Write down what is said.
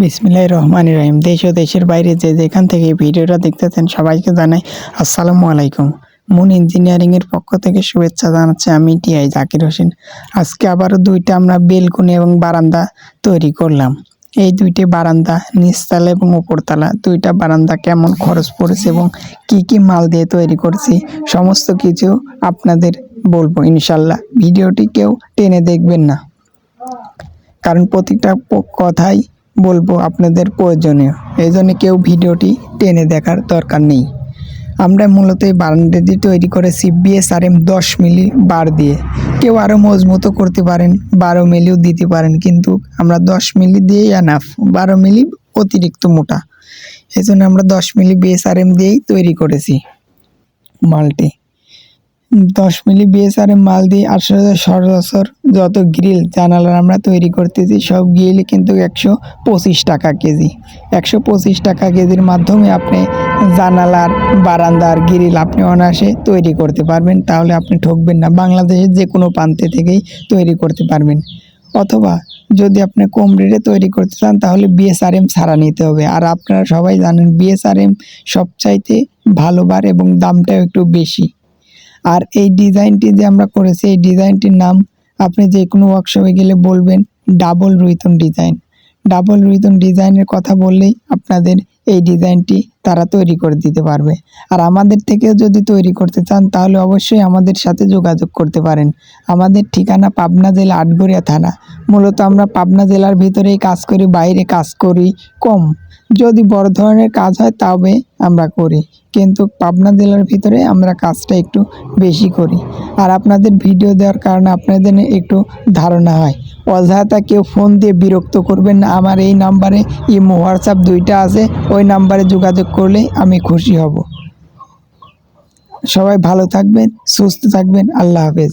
বিসমিল্লাহ রহমান রহিম। দেশ ও দেশের বাইরে যে যেখান থেকে ভিডিওটা দেখতেছেন সবাইকে জানাই আসসালামু আলাইকুম। মুন ইঞ্জিনিয়ারিংয়ের পক্ষ থেকে শুভেচ্ছা জানাচ্ছি আমি টিআই জাকির হোসেন। আজকে আবারও দুইটা আমরা বেলকুনি এবং বারান্দা তৈরি করলাম। এই দুইটি বারান্দা নিচতলা এবং উপরতলা, দুইটা বারান্দা কেমন খরচ পড়েছে এবং কি কি মাল দিয়ে তৈরি করছি, সমস্ত কিছু আপনাদের বলব ইনশাল্লাহ। ভিডিওটি কেউ টেনে দেখবেন না। কারণ প্রতিটা কথাই বলব আপনাদের প্রয়োজনীয়। এই জন্য কেউ ভিডিওটি টেনে দেখার দরকার নেই। আমরা মূলত এই বারান্দাটি তৈরি করেছি বিএসআরএম দশ মিলি বার দিয়ে। কেউ আরও মজবুতও করতে পারেন, বারো মিলিও দিতে পারেন, কিন্তু আমরা দশ মিলি দিয়েই এনাফ বারো মিলি অতিরিক্ত মোটা। এই জন্য আমরা দশ মিলি বিএসআরএম দিয়েই তৈরি করেছি মালটি। দশ মিলি বিএসআরএম মাল দিয়ে আসলে সচরাচর যত গ্রিল জানালার আমরা তৈরি করতেছি, সব গ্রিল কিন্তু একশো পঁচিশ টাকা কেজি। একশো পঁচিশ টাকা কেজির মাধ্যমে আপনি জানালার, বারান্দার গ্রিল আপনি অনায়াসে তৈরি করতে পারবেন। তাহলে আপনি ঠকবেন না। বাংলাদেশের যে কোনো প্রান্তে থেকেই তৈরি করতে পারবেন। অথবা যদি আপনি কম রেটে তৈরি করতে চান, তাহলে বিএসআরএম ছাড়া নিতে হবে। আর আপনারা সবাই জানেন বিএসআরএম সবচাইতে ভালো বার এবং দামটাও একটু বেশি। আর এই ডিজাইনটি যে আমরা করেছি, এই ডিজাইনটির নাম আপনি যে কোনো ওয়ার্কশপে গেলে বলবেন ডাবল রুইতন ডিজাইন ডাবল রুইতন ডিজাইনের কথা বললেই আপনাদের এই ডিজাইনটি তারা তৈরি করে দিতে পারবে। আর আমাদের থেকে যদি তৈরি করতে চান, তাহলে অবশ্যই আমাদের সাথে যোগাযোগ করতে পারেন। আমাদের ঠিকানা পাবনা জেলা আটগড়িয়া থানা। মূলত আমরা পাবনা জেলার ভিতরেই কাজ করি, বাইরে কাজ করি কম। যদি বড় ধরনের কাজ হয়, তবে আমরা করি। কিন্তু পাবনা জেলার ভিতরে আমরা কাজটা একটু বেশি করি। আর আপনাদের ভিডিও দেওয়ার কারণে আপনাদের একটু ধারণা হয়। অযথা কেউ ফোন দিয়ে বিরক্ত করবেন না। আমার এই নাম্বারে ইমো হোয়াটসঅ্যাপ দুইটা আছে। ওই নাম্বারে যোগাযোগ করলেই আমি খুশি হব। সবাই ভালো থাকবেন, সুস্থ থাকবেন। আল্লাহ হাফেজ।